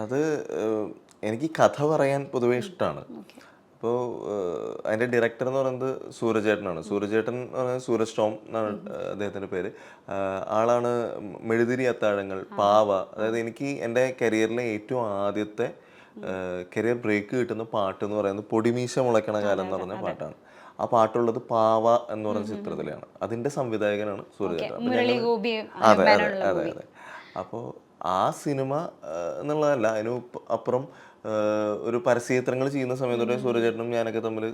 അത് എനിക്ക് കഥ പറയാൻ പൊതുവേ ഇഷ്ടമാണ് അപ്പോൾ അതിന്റെ ഡയറക്ടർ എന്ന് പറയുന്നത് സൂരജേട്ടനാണ്. സൂരജേട്ടൻ എന്ന് പറയുന്നത് സൂരജ് ടോം എന്നാണ് അദ്ദേഹത്തിന്റെ പേര്. ആളാണ് മെഴുതിരി അത്താഴങ്ങൾ പാവ. അതായത് എനിക്ക് എന്റെ കരിയറിലെ ഏറ്റവും ആദ്യത്തെ കരിയർ ബ്രേക്ക് കിട്ടുന്ന പാട്ട് എന്ന് പറയുന്നത് പൊടിമീശ മുളയ്ക്കണ കാലം എന്ന് പറഞ്ഞ പാട്ടാണ്. ആ പാട്ടുള്ളത് പാവ എന്ന് പറഞ്ഞ ചിത്രത്തിലാണ്. അതിന്റെ സംവിധായകനാണ് ഗോപി അതെ അതെ അതെ അതെ. അപ്പോൾ ആ സിനിമ എന്നുള്ളതല്ല. അതിന് അപ്പുറം ഒരു പരസ്യചിത്രങ്ങൾ ചെയ്യുന്ന സമയത്തോടെ സൂര്യചേട്ടനും ഞാനൊക്കെ തമ്മിൽ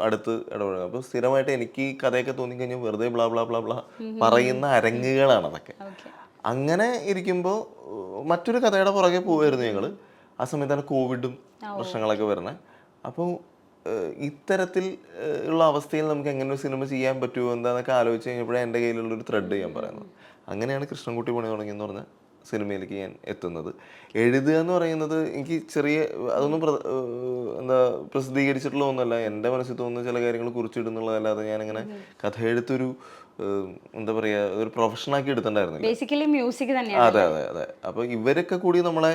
അടുത്ത് ഇടപെടുക അപ്പോൾ സ്ഥിരമായിട്ട് എനിക്ക് ഈ കഥയൊക്കെ തോന്നിക്കഴിഞ്ഞാൽ വെറുതെ ബ്ലാ ബ്ലാ ബ്ലാ ബ്ലാ പറയുന്ന അരങ്ങുകളാണ് അതൊക്കെ. അങ്ങനെ ഇരിക്കുമ്പോൾ മറ്റൊരു കഥയുടെ പുറകെ പോവായിരുന്നു ഞങ്ങൾ ആ സമയത്താണ് കോവിഡും പ്രശ്നങ്ങളൊക്കെ വരുന്നത് അപ്പോൾ ഇത്തരത്തിൽ ഉള്ള അവസ്ഥയിൽ നമുക്ക് എങ്ങനെ ഒരു സിനിമ ചെയ്യാൻ പറ്റുമോ എന്താന്നൊക്കെ ആലോചിച്ച് കഴിഞ്ഞപ്പോഴേ എന്റെ കയ്യിലുള്ളൊരു ത്രെഡ് ഞാൻ പറയുന്നത്. അങ്ങനെയാണ് കൃഷ്ണൻകുട്ടി പണി തുടങ്ങിയെന്ന് പറഞ്ഞ സിനിമയിലേക്ക് ഞാൻ എത്തുന്നത്. എഴുതുക എന്ന് പറയുന്നത് എനിക്ക് ചെറിയ അതൊന്നും എന്താ പ്രസിദ്ധീകരിച്ചിട്ടുള്ള ഒന്നല്ല. എന്റെ മനസ്സിൽ തോന്നുന്ന ചില കാര്യങ്ങൾ കുറിച്ചിടുന്നുള്ളതല്ലാതെ ഞാനിങ്ങനെ കഥ എഴുത്തൊരു ഏഹ്, എന്താ പറയുക ഒരു പ്രൊഫഷനാക്കി എടുത്തിട്ടുണ്ടായിരുന്നില്ല. ബേസിക്കലി മ്യൂസിക് തന്നെയാണ് അതെ അതെ അതെ. അപ്പോൾ ഇവരൊക്കെ കൂടി നമ്മളെ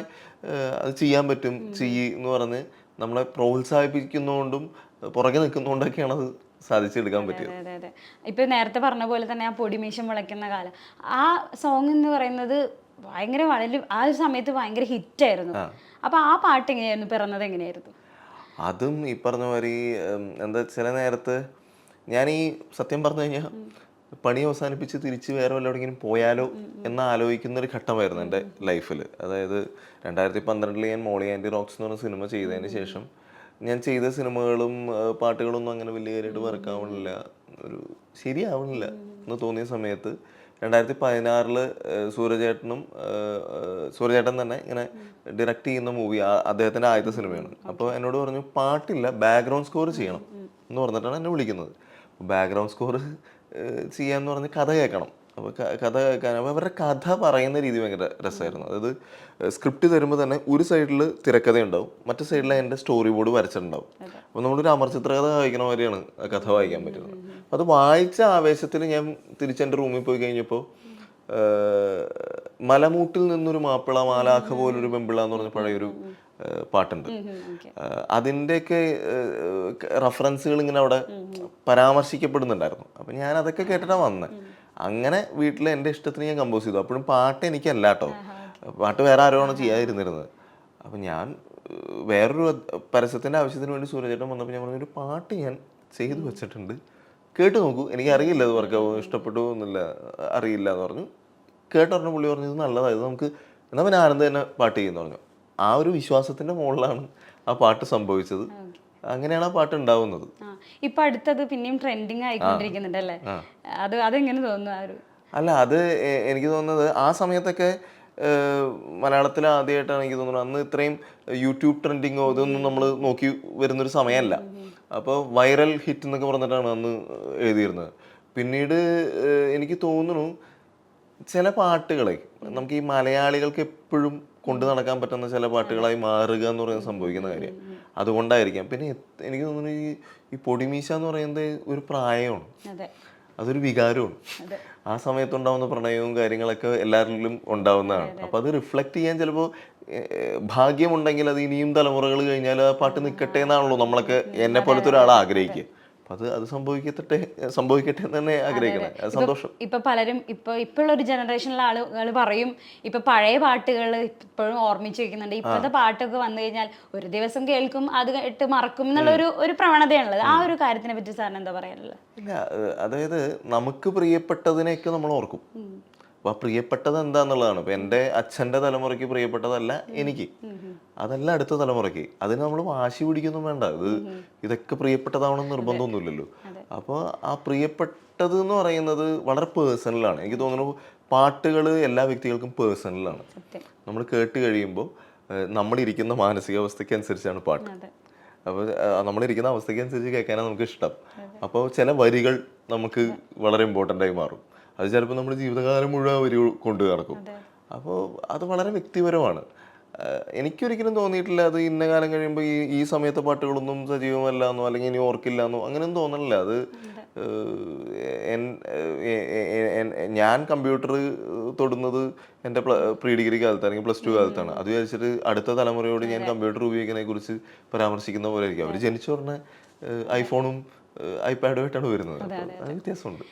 അത് ചെയ്യാൻ പറ്റും ചെയ്യ് എന്ന് പറഞ്ഞ് നമ്മളെ പ്രോത്സാഹിപ്പിക്കുന്നതുകൊണ്ടും പുറകെ നിൽക്കുന്നതുകൊണ്ടൊക്കെയാണ് അത് സാധിച്ചെടുക്കാൻ പറ്റിയത്. അതെ അതെ. അതെ ഇപ്പൊ നേരത്തെ പറഞ്ഞ പോലെ തന്നെ ആ പൊടിമീശം മുളയ്ക്കുന്ന കാലം. ആ സോങ് എന്ന് പറയുന്നത് ഭയങ്കര വളരെ ആ ഒരു സമയത്ത് ഭയങ്കര ഹിറ്റായിരുന്നു. അപ്പൊ ആ പാട്ട് എങ്ങനെയായിരുന്നു? പിറന്നത് എങ്ങനെയായിരുന്നു? അതും ഈ പറഞ്ഞ മാതിരി എന്താ ചില നേരത്ത് ഞാൻ ഈ സത്യം പറഞ്ഞു കഴിഞ്ഞാൽ പണി അവസാനിപ്പിച്ച് തിരിച്ച് വേറെ വല്ലവിടെങ്കിലും പോയാലോ എന്ന് ആലോചിക്കുന്ന ഒരു ഘട്ടമായിരുന്നു എന്റെ ലൈഫിൽ അതായത് രണ്ടായിരത്തി പന്ത്രണ്ടിൽ ഞാൻ മോളി ആന്റി റോക്സ് എന്ന് പറഞ്ഞ സിനിമ ചെയ്തതിന് ശേഷം ഞാൻ ചെയ്ത സിനിമകളും പാട്ടുകളൊന്നും അങ്ങനെ വലിയ കാര്യമായിട്ട് വർക്കാവണില്ല. ഒരു ശരിയാവണില്ല എന്ന് തോന്നിയ സമയത്ത് രണ്ടായിരത്തി പതിനാറിൽ സൂര്യചേട്ടനും സൂര്യചേട്ടൻ തന്നെ ഇങ്ങനെ ഡയറക്റ്റ് ചെയ്യുന്ന മൂവി അദ്ദേഹത്തിന്റെ ആദ്യത്തെ സിനിമയാണ്. അപ്പോൾ എന്നോട് പറഞ്ഞു പാട്ടില്ല ബാക്ക്ഗ്രൗണ്ട് സ്കോർ ചെയ്യണം. എന്ന് പറഞ്ഞിട്ടാണ് എന്നെ വിളിക്കുന്നത്. ബാക്ക്ഗ്രൗണ്ട് സ്കോർ ചെയ്യാന്ന് പറഞ്ഞ് കഥ കേൾക്കണം. അപ്പോൾ കഥ അവരുടെ കഥ പറയുന്ന രീതി ഭയങ്കര രസമായിരുന്നു. അതായത് സ്ക്രിപ്റ്റ് തരുമ്പോൾ തന്നെ ഒരു സൈഡിൽ തിരക്കഥ ഉണ്ടാവും മറ്റേ സൈഡിൽ എന്റെ സ്റ്റോറി ബോർഡ് വരച്ചിട്ടുണ്ടാവും. അപ്പോൾ നമ്മളൊരു അമർചിത്രകഥ വായിക്കണ മാതിരിയാണ് കഥ വായിക്കാൻ പറ്റുന്നത്. അപ്പോൾ അത് വായിച്ച ആവേശത്തിൽ ഞാൻ തിരിച്ച് എന്റെ റൂമിൽ പോയി കഴിഞ്ഞപ്പോൾ മലമൂട്ടിൽ നിന്നൊരു മാപ്പിള മാലാഖ പോലൊരു പെമ്പിള എന്ന് പറഞ്ഞ പഴയൊരു പാട്ടുണ്ട്. അതിന്റെയൊക്കെ റെഫറൻസുകൾ ഇങ്ങനെ അവിടെ പരാമർശിക്കപ്പെടുന്നുണ്ടായിരുന്നു. അപ്പം ഞാൻ അതൊക്കെ കേട്ടിട്ടാണ് വന്നത് അങ്ങനെ വീട്ടിൽ എന്റെ ഇഷ്ടത്തിന് ഞാൻ കമ്പോസ് ചെയ്തു. അപ്പോഴും പാട്ട് എനിക്കല്ല കേട്ടോ പാട്ട് വേറെ ആരോ ആരോടാണ് ചെയ്യാതിരുന്നിരുന്നത്. അപ്പം ഞാൻ വേറൊരു പരസ്യത്തിന്റെ ആവശ്യത്തിന് വേണ്ടി സൂര്യചേട്ടൻ വന്നപ്പോൾ ഞാൻ പറഞ്ഞു ഒരു പാട്ട് ഞാൻ ചെയ്തു വെച്ചിട്ടുണ്ട്. കേട്ട് നോക്കൂ. എനിക്ക് അറിയില്ല അത് വർക്കാവോ ഇഷ്ടപ്പെട്ടു എന്നില്ല അറിയില്ല എന്ന് പറഞ്ഞു. കേട്ടറിഞ്ഞ പുള്ളി പറഞ്ഞു ഇത് നല്ലതായത് നമുക്ക് എന്നാൽ പിന്നെ ആനന്ദ് തന്നെ പാട്ട് ചെയ്യുന്നു പറഞ്ഞു. ആ ഒരു വിശ്വാസത്തിന്റെ മുകളിലാണ് ആ പാട്ട് സംഭവിച്ചത്. അങ്ങനെയാണ് ആ പാട്ട് ഉണ്ടാവുന്നത്. ഇപ്പൊ അടുത്തത് പിന്നെയും ട്രെൻഡിങ് ആയിക്കൊണ്ടിരിക്കുന്നുണ്ട് അല്ലേ? അത് അതെങ്ങനെ തോന്നുന്നു ആ ഒരു അല്ല അത് എനിക്ക് തോന്നുന്നത് ആ സമയത്തൊക്കെ മലയാളത്തിൽ ആദ്യമായിട്ടാണ് എനിക്ക് തോന്നുന്നത്. അന്ന് ഇത്രയും യൂട്യൂബ് ട്രെൻഡിങ്ങോ ഇതൊന്നും നമ്മൾ നോക്കി വരുന്നൊരു സമയമല്ല. അപ്പോൾ വൈറൽ ഹിറ്റ് എന്നൊക്കെ പറഞ്ഞിട്ടാണ് അന്ന് എഴുതിയിരുന്നത്. പിന്നീട് എനിക്ക് തോന്നുന്നു ചില പാട്ടുകളെ നമുക്ക് ഈ മലയാളികൾക്ക് എപ്പോഴും കൊണ്ടു നടക്കാൻ പറ്റുന്ന ചില പാട്ടുകളായി മാറുക എന്ന് പറയുന്നത് സംഭവിക്കുന്ന കാര്യം. അതുകൊണ്ടായിരിക്കാം. പിന്നെ എനിക്ക് തോന്നുന്നു ഈ ഈ പൊടിമീശ എന്ന് പറയുന്നത് ഒരു പ്രായമാണ്. അതെ. അതൊരു വികാരമാണ്. ആ സമയത്തുണ്ടാവുന്ന പ്രണയവും കാര്യങ്ങളൊക്കെ എല്ലാവരിലും ഉണ്ടാവുന്നതാണ്. അപ്പോൾ അത്. റിഫ്ലക്റ്റ് ചെയ്യാൻ ചിലപ്പോൾ ഭാഗ്യമുണ്ടെങ്കിൽ അത് ഇനിയും തലമുറകൾ കഴിഞ്ഞാൽ ആ പാട്ട് നിൽക്കട്ടെ എന്നാണല്ലോ നമ്മളൊക്കെ എന്നെ പോലത്തെ ഒരാൾ ആഗ്രഹിക്കുക അപ്പൊ അത് അത് സംഭവിക്കട്ടെ സംഭവിക്കട്ടെ എന്ന് തന്നെ ആഗ്രഹിക്കണം. സന്തോഷം. ഇപ്പൊ പലരും ഇപ്പൊ ഇപ്പോഴുള്ള ഒരു ജനറേഷനിലെ ആളുകൾ പറയും ഇപ്പൊ പഴയ പാട്ടുകൾ ഇപ്പോഴും ഓർമ്മിച്ച് വെക്കുന്നുണ്ട്. ഇപ്പോഴത്തെ പാട്ടൊക്കെ വന്നു കഴിഞ്ഞാൽ ഒരു ദിവസം കേൾക്കും അത് കേട്ട് മറക്കും എന്നുള്ള ഒരു ഒരു പ്രവണതയാണുള്ളത്. ആ ഒരു കാര്യത്തിനെ പറ്റി സാറിന് എന്താ പറയാനുള്ളത്? ഇല്ല അതായത് നമുക്ക് പ്രിയപ്പെട്ടതിനെയൊക്കെ നമ്മൾ ഓർക്കും. അപ്പൊ ആ പ്രിയപ്പെട്ടത് എന്താന്നുള്ളതാണ്. ഇപ്പൊ എന്റെ അച്ഛന്റെ തലമുറയ്ക്ക് പ്രിയപ്പെട്ടതല്ല എനിക്ക്. അതല്ല അടുത്ത തലമുറയ്ക്ക്. അതിന് നമ്മൾ വാശി പിടിക്കൊന്നും വേണ്ട. ഇത് ഇതൊക്കെ പ്രിയപ്പെട്ടതാവണം നിർബന്ധമൊന്നുമില്ലല്ലോ. അപ്പോൾ ആ പ്രിയപ്പെട്ടത് എന്ന് പറയുന്നത് വളരെ പേഴ്സണലാണ്. എനിക്ക് തോന്നുന്നു പാട്ടുകൾ എല്ലാ വ്യക്തികൾക്കും പേഴ്സണലാണ്. നമ്മൾ കേട്ട് കഴിയുമ്പോൾ നമ്മളിരിക്കുന്ന മാനസികാവസ്ഥയ്ക്ക് അനുസരിച്ചാണ് പാട്ട് അപ്പോൾ നമ്മളിരിക്കുന്ന അവസ്ഥയ്ക്ക് അനുസരിച്ച് കേൾക്കാനാണ് നമുക്ക് ഇഷ്ടം. അപ്പോൾ ചില വരികൾ നമുക്ക് വളരെ ഇമ്പോർട്ടന്റ് ആയി മാറും. അത് ചിലപ്പോൾ നമ്മുടെ ജീവിതകാലം മുഴുവൻ ഒരു കൊണ്ടു നടക്കും. അപ്പോൾ അത് വളരെ വ്യക്തിപരമാണ്. എനിക്കൊരിക്കലും തോന്നിയിട്ടില്ല അത് ഇന്ന കാലം കഴിയുമ്പോൾ ഈ ഈ സമയത്തെ പാട്ടുകളൊന്നും സജീവമല്ല എന്നോ അല്ലെങ്കിൽ ഇനി ഓർക്കില്ല എന്നോ അങ്ങനെയൊന്നും തോന്നണില്ല. അത് ഞാൻ കമ്പ്യൂട്ടർ തൊടുന്നത് എന്റെ പ്രീ ഡിഗ്രി കാലത്ത് അല്ലെങ്കിൽ പ്ലസ് ടു കാലത്താണ്. അത് വിചാരിച്ചിട്ട് അടുത്ത തലമുറയോട് ഞാൻ കമ്പ്യൂട്ടർ ഉപയോഗിക്കുന്നതിനെ കുറിച്ച് പരാമർശിക്കുന്ന പോലെ ആയിരിക്കും. അവർ ജനിച്ചു പറഞ്ഞ ഐഫോണും ഐപാഡുമായിട്ടാണ് വരുന്നത്. വ്യത്യാസമുണ്ട്.